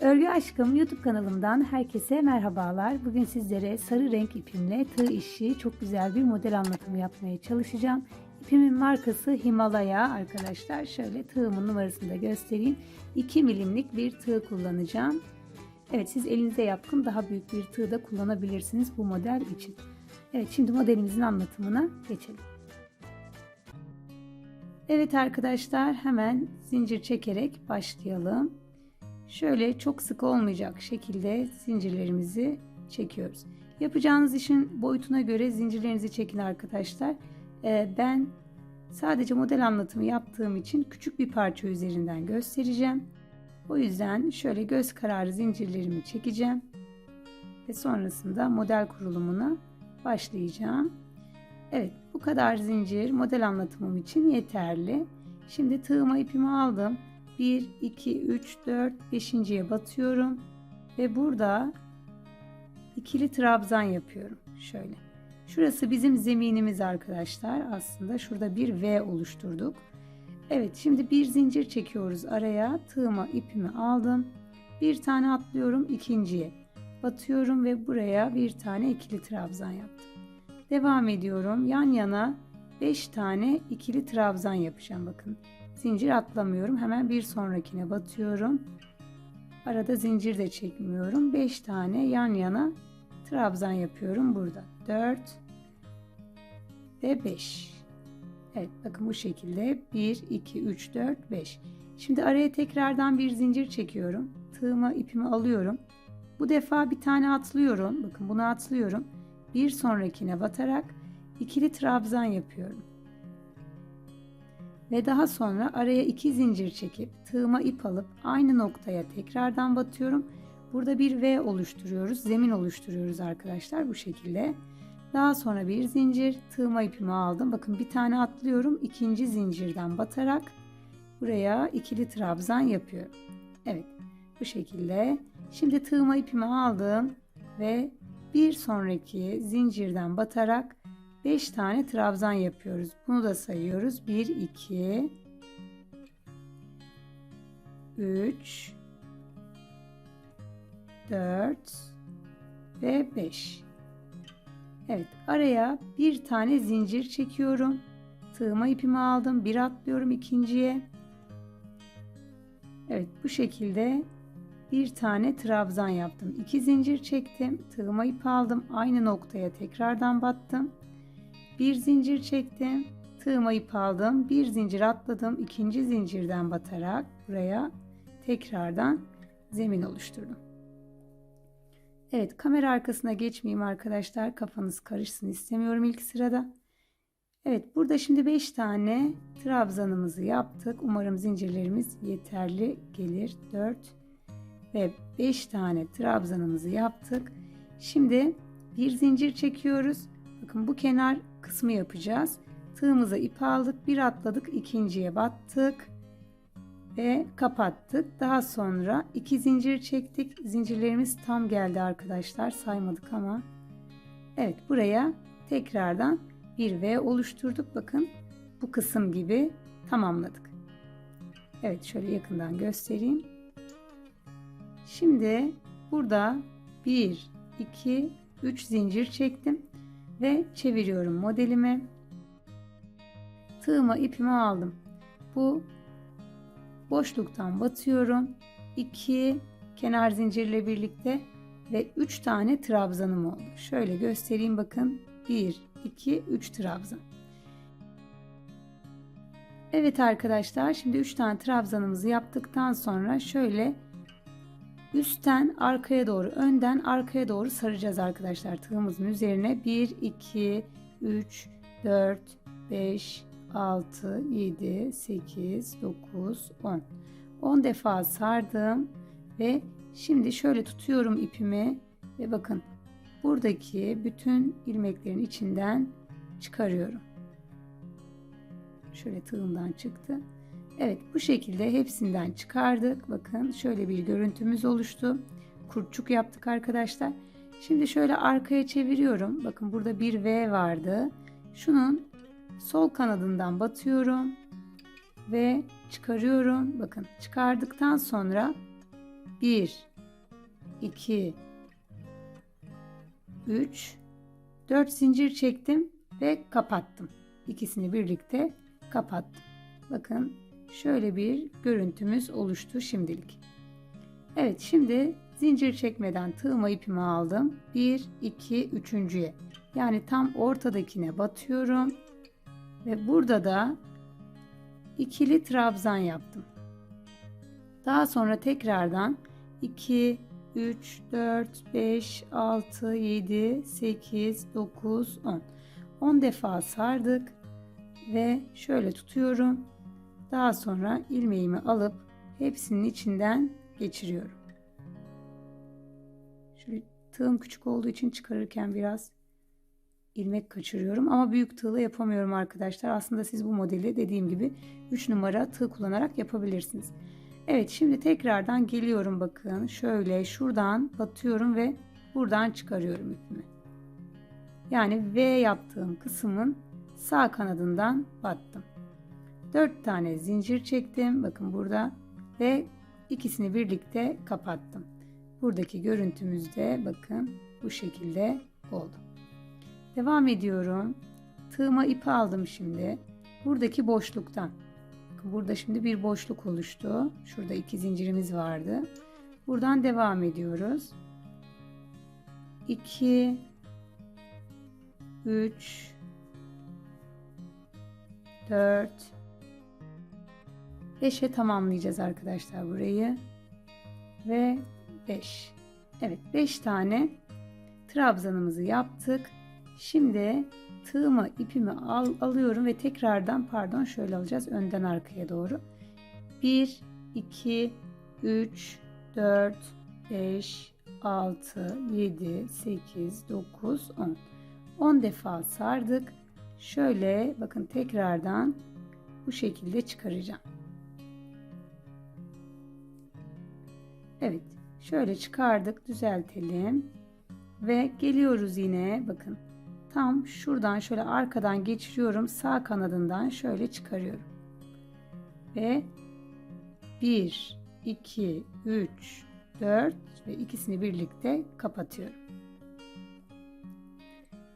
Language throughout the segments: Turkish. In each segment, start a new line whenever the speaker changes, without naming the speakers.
Örgü Aşkım YouTube kanalımdan herkese merhabalar. Bugün sizlere sarı renk ipimle tığ işi çok güzel bir model anlatımı yapmaya çalışacağım. İpimin markası Himalaya arkadaşlar. Şöyle tığımın numarasını da göstereyim. 2 milimlik bir tığ kullanacağım. Evet siz elinize yapkın daha büyük bir tığ da kullanabilirsiniz bu model için. Evet şimdi modelimizin anlatımına geçelim. Evet arkadaşlar hemen zincir çekerek başlayalım. Şöyle çok sık olmayacak şekilde zincirlerimizi çekiyoruz. Yapacağınız işin boyutuna göre zincirlerinizi çekin arkadaşlar. Ee, ben sadece model anlatımı yaptığım için küçük bir parça üzerinden göstereceğim. O yüzden şöyle göz kararı zincirlerimi çekeceğim. Ve sonrasında model kurulumuna başlayacağım. Evet bu kadar zincir model anlatımım için yeterli. Şimdi tığıma ipimi aldım. 1, 2, 3, 4, 5.ye batıyorum. Ve burada ikili trabzan yapıyorum. Şöyle. Şurası bizim zeminimiz arkadaşlar. Aslında şurada bir V oluşturduk. Evet şimdi bir zincir çekiyoruz araya. Tığıma ipimi aldım. Bir tane atlıyorum ikinciye. Batıyorum ve buraya bir tane ikili trabzan yaptım. Devam ediyorum. Yan yana 5 tane ikili trabzan yapacağım bakın. Zincir atlamıyorum. Hemen bir sonrakine batıyorum. Arada zincir de çekmiyorum. 5 tane yan yana trabzan yapıyorum burada. 4 ve 5. Evet bakın bu şekilde 1 2 3 4 5. Şimdi araya tekrardan bir zincir çekiyorum. Tığıma ipimi alıyorum. Bu defa bir tane atlıyorum. Bakın bunu atlıyorum. Bir sonrakine batarak ikili trabzan yapıyorum. Ve daha sonra araya iki zincir çekip tığıma ip alıp aynı noktaya tekrardan batıyorum. Burada bir V oluşturuyoruz. Zemin oluşturuyoruz arkadaşlar bu şekilde. Daha sonra bir zincir tığıma ipimi aldım. Bakın bir tane atlıyorum. ikinci zincirden batarak buraya ikili trabzan yapıyorum. Evet bu şekilde. Şimdi tığıma ipimi aldım ve bir sonraki zincirden batarak 5 tane trabzan yapıyoruz. Bunu da sayıyoruz. 1 2 3 4 ve 5. Evet, araya bir tane zincir çekiyorum. Tığıma ipimi aldım. Bir atlıyorum ikinciye. Evet, bu şekilde bir tane trabzan yaptım. İki zincir çektim. Tığıma ip aldım. Aynı noktaya tekrardan battım. Bir zincir çektim. Tığıma ip aldım. Bir zincir atladım. ikinci zincirden batarak buraya tekrardan zemin oluşturdum. Evet kamera arkasına geçmeyeyim arkadaşlar. Kafanız karışsın istemiyorum ilk sırada. Evet burada şimdi 5 tane trabzanımızı yaptık. Umarım zincirlerimiz yeterli gelir. 4 ve 5 tane trabzanımızı yaptık. Şimdi bir zincir çekiyoruz. Bakın bu kenar kısmı yapacağız. Tığımıza ip aldık, bir atladık, ikinciye battık ve kapattık. Daha sonra iki zincir çektik. Zincirlerimiz tam geldi arkadaşlar. Saymadık ama. Evet, buraya tekrardan bir V oluşturduk. Bakın bu kısım gibi tamamladık. Evet, şöyle yakından göstereyim. Şimdi burada 1 2 3 zincir çektim ve çeviriyorum modelimi. Tığıma ipimi aldım. Bu boşluktan batıyorum. 2 kenar zincirle birlikte ve 3 tane trabzanım oldu. Şöyle göstereyim bakın. 1 2 3 trabzan. Evet arkadaşlar şimdi 3 tane trabzanımızı yaptıktan sonra şöyle üstten arkaya doğru önden arkaya doğru saracağız arkadaşlar tığımızın üzerine. 1 2 3 4 5 6 7 8 9 10 10 defa sardım ve şimdi şöyle tutuyorum ipimi ve bakın buradaki bütün ilmeklerin içinden çıkarıyorum. Şöyle tığımdan çıktı Evet bu şekilde hepsinden çıkardık. Bakın şöyle bir görüntümüz oluştu. Kurtçuk yaptık arkadaşlar. Şimdi şöyle arkaya çeviriyorum. Bakın burada bir V vardı. Şunun sol kanadından batıyorum ve çıkarıyorum. Bakın çıkardıktan sonra 1 2 3 4 zincir çektim ve kapattım. İkisini birlikte kapattım. Bakın şöyle bir görüntümüz oluştu şimdilik. Evet şimdi zincir çekmeden tığıma ipimi aldım. 1 2 üçüncüye. Yani tam ortadakine batıyorum ve burada da ikili trabzan yaptım. Daha sonra tekrardan 2 3 4 5 6 7 8 9 10 10 defa sardık ve şöyle tutuyorum. Daha sonra ilmeğimi alıp hepsinin içinden geçiriyorum. Şöyle tığım küçük olduğu için çıkarırken biraz ilmek kaçırıyorum ama büyük tığla yapamıyorum arkadaşlar. Aslında siz bu modeli dediğim gibi 3 numara tığ kullanarak yapabilirsiniz. Evet şimdi tekrardan geliyorum bakın. Şöyle şuradan batıyorum ve buradan çıkarıyorum ipimi. Yani V yaptığım kısmın sağ kanadından battım. 4 tane zincir çektim. Bakın burada ve ikisini birlikte kapattım. Buradaki görüntümüzde bakın bu şekilde oldu. Devam ediyorum. Tığıma ipi aldım şimdi. Buradaki boşluktan. Bakın burada şimdi bir boşluk oluştu. Şurada iki zincirimiz vardı. Buradan devam ediyoruz. 2 3 4 5'e tamamlayacağız arkadaşlar burayı. Ve 5. Evet 5 tane trabzanımızı yaptık. Şimdi tığımı ipimi al, alıyorum ve tekrardan pardon şöyle alacağız önden arkaya doğru. 1 2 3 4 5 6 7 8 9 10 10 defa sardık. Şöyle bakın tekrardan bu şekilde çıkaracağım. Evet, şöyle çıkardık, düzeltelim. Ve geliyoruz yine bakın. Tam şuradan şöyle arkadan geçiriyorum. Sağ kanadından şöyle çıkarıyorum. Ve 1 2 3 4 ve ikisini birlikte kapatıyorum.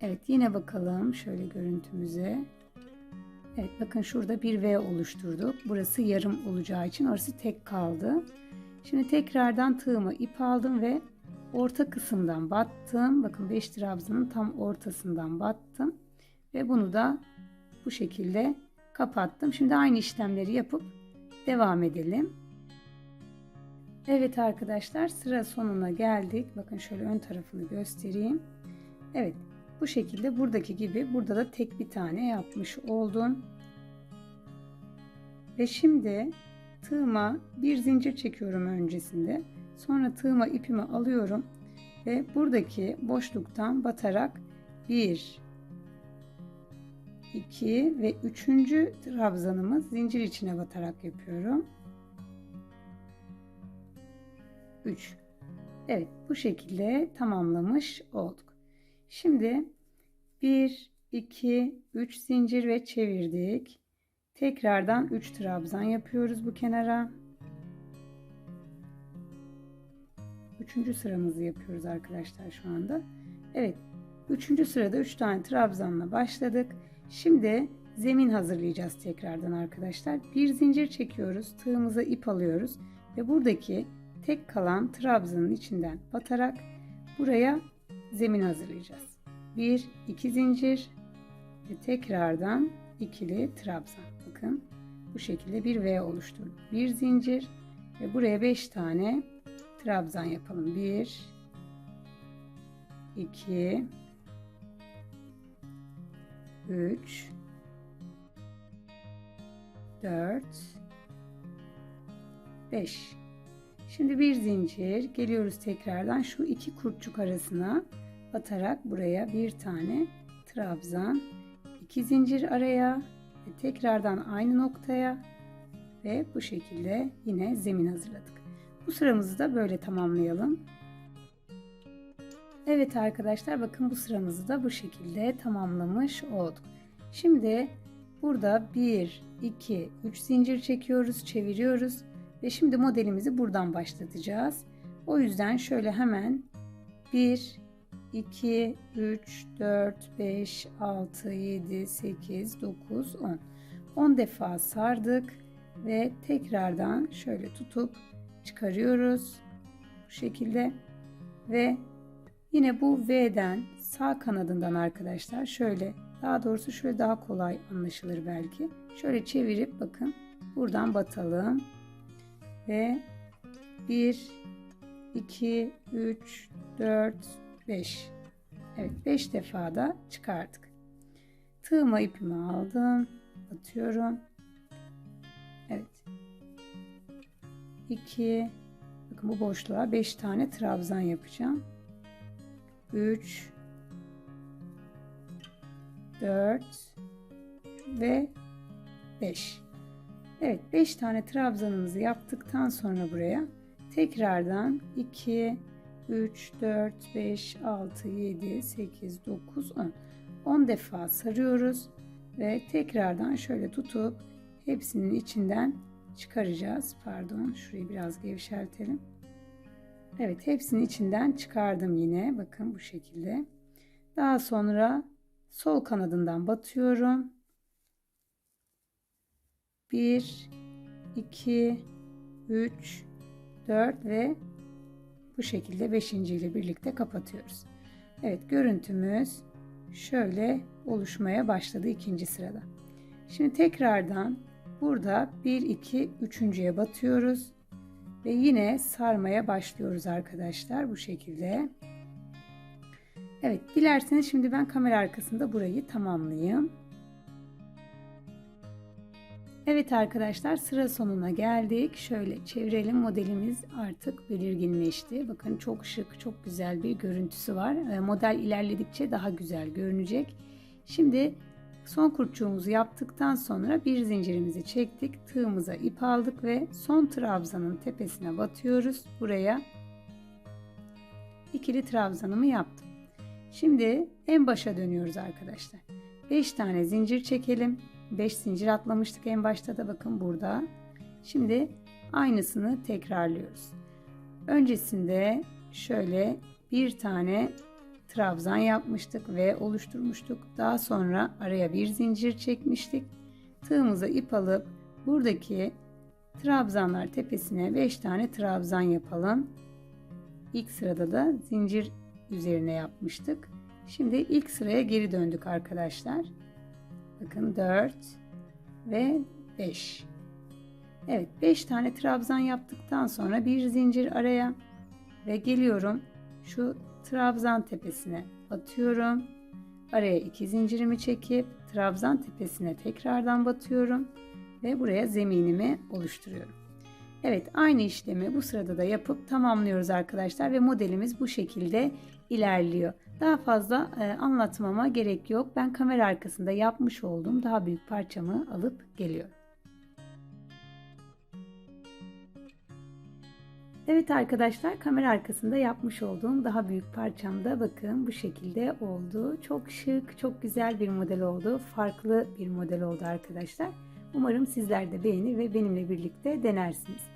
Evet yine bakalım şöyle görüntümüze. Evet bakın şurada bir V oluşturduk. Burası yarım olacağı için orası tek kaldı. Şimdi tekrardan tığımı ip aldım ve orta kısımdan battım. Bakın 5 trabzanın tam ortasından battım. Ve bunu da bu şekilde kapattım. Şimdi aynı işlemleri yapıp devam edelim. Evet arkadaşlar sıra sonuna geldik. Bakın şöyle ön tarafını göstereyim. Evet bu şekilde buradaki gibi burada da tek bir tane yapmış oldum. Ve şimdi tığıma bir zincir çekiyorum öncesinde. Sonra tığıma ipimi alıyorum ve buradaki boşluktan batarak 1 2 ve 3. trabzanımı zincir içine batarak yapıyorum. 3 Evet bu şekilde tamamlamış olduk. Şimdi 1 2 3 zincir ve çevirdik. Tekrardan 3 trabzan yapıyoruz bu kenara. Üçüncü sıramızı yapıyoruz arkadaşlar şu anda. Evet. Üçüncü sırada 3 tane trabzanla başladık. Şimdi zemin hazırlayacağız tekrardan arkadaşlar. Bir zincir çekiyoruz. Tığımıza ip alıyoruz. Ve buradaki tek kalan trabzanın içinden batarak buraya zemin hazırlayacağız. 1 2 zincir ve tekrardan ikili trabzan. Bakın bu şekilde bir V oluşturduk. Bir zincir ve buraya 5 tane trabzan yapalım. 1 2 3 4 5 Şimdi bir zincir geliyoruz tekrardan şu iki kurtçuk arasına batarak buraya bir tane trabzan iki zincir araya ve tekrardan aynı noktaya ve bu şekilde yine zemin hazırladık. Bu sıramızı da böyle tamamlayalım. Evet arkadaşlar bakın bu sıramızı da bu şekilde tamamlamış olduk. Şimdi burada 1, 2, 3 zincir çekiyoruz, çeviriyoruz ve şimdi modelimizi buradan başlatacağız. O yüzden şöyle hemen 1, 2, 3, 4, 5, 6, 7, 8, 9, 10. 10 defa sardık ve tekrardan şöyle tutup çıkarıyoruz. Bu şekilde ve yine bu V'den sağ kanadından arkadaşlar şöyle daha doğrusu şöyle daha kolay anlaşılır belki. Şöyle çevirip bakın buradan batalım ve 1 2 3 4 5 Evet 5 defa da çıkardık. Tığıma ipimi aldım. Batıyorum. Evet. 2 Bakın bu boşluğa 5 tane trabzan yapacağım. 3 4 ve 5. Evet 5 tane trabzanımızı yaptıktan sonra buraya tekrardan 2 3 4 5 6 7 8 9 10 10 defa sarıyoruz ve tekrardan şöyle tutup hepsinin içinden çıkaracağız. Pardon şurayı biraz gevşeltelim. Evet hepsinin içinden çıkardım yine. Bakın bu şekilde. Daha sonra sol kanadından batıyorum. 1 2 3 4 ve bu şekilde 5. ile birlikte kapatıyoruz. Evet görüntümüz şöyle oluşmaya başladı ikinci sırada. Şimdi tekrardan burada 1 2 3.'ye batıyoruz ve yine sarmaya başlıyoruz arkadaşlar bu şekilde. Evet dilerseniz şimdi ben kamera arkasında burayı tamamlayayım. Evet arkadaşlar sıra sonuna geldik. Şöyle çevirelim modelimiz artık belirginleşti. Bakın çok şık, çok güzel bir görüntüsü var. Ee, model ilerledikçe daha güzel görünecek. Şimdi son kurçuğumuzu yaptıktan sonra bir zincirimizi çektik. Tığımıza ip aldık ve son trabzanın tepesine batıyoruz. Buraya ikili trabzanımı yaptım. Şimdi en başa dönüyoruz arkadaşlar. 5 tane zincir çekelim. 5 zincir atlamıştık en başta da bakın burada. Şimdi aynısını tekrarlıyoruz. Öncesinde şöyle bir tane trabzan yapmıştık ve oluşturmuştuk. Daha sonra araya bir zincir çekmiştik. Tığımıza ip alıp buradaki trabzanlar tepesine 5 tane trabzan yapalım. İlk sırada da zincir üzerine yapmıştık. Şimdi ilk sıraya geri döndük arkadaşlar. Bakın 4 ve 5. Evet 5 tane trabzan yaptıktan sonra bir zincir araya ve geliyorum şu trabzan tepesine batıyorum. Araya iki zincirimi çekip trabzan tepesine tekrardan batıyorum ve buraya zeminimi oluşturuyorum. Evet aynı işlemi bu sırada da yapıp tamamlıyoruz arkadaşlar ve modelimiz bu şekilde ilerliyor. Daha fazla e, anlatmama gerek yok. Ben kamera arkasında yapmış olduğum daha büyük parçamı alıp geliyorum. Evet arkadaşlar kamera arkasında yapmış olduğum daha büyük parçamda bakın bu şekilde oldu. Çok şık, çok güzel bir model oldu. Farklı bir model oldu arkadaşlar. Umarım sizler de beğenir ve benimle birlikte denersiniz.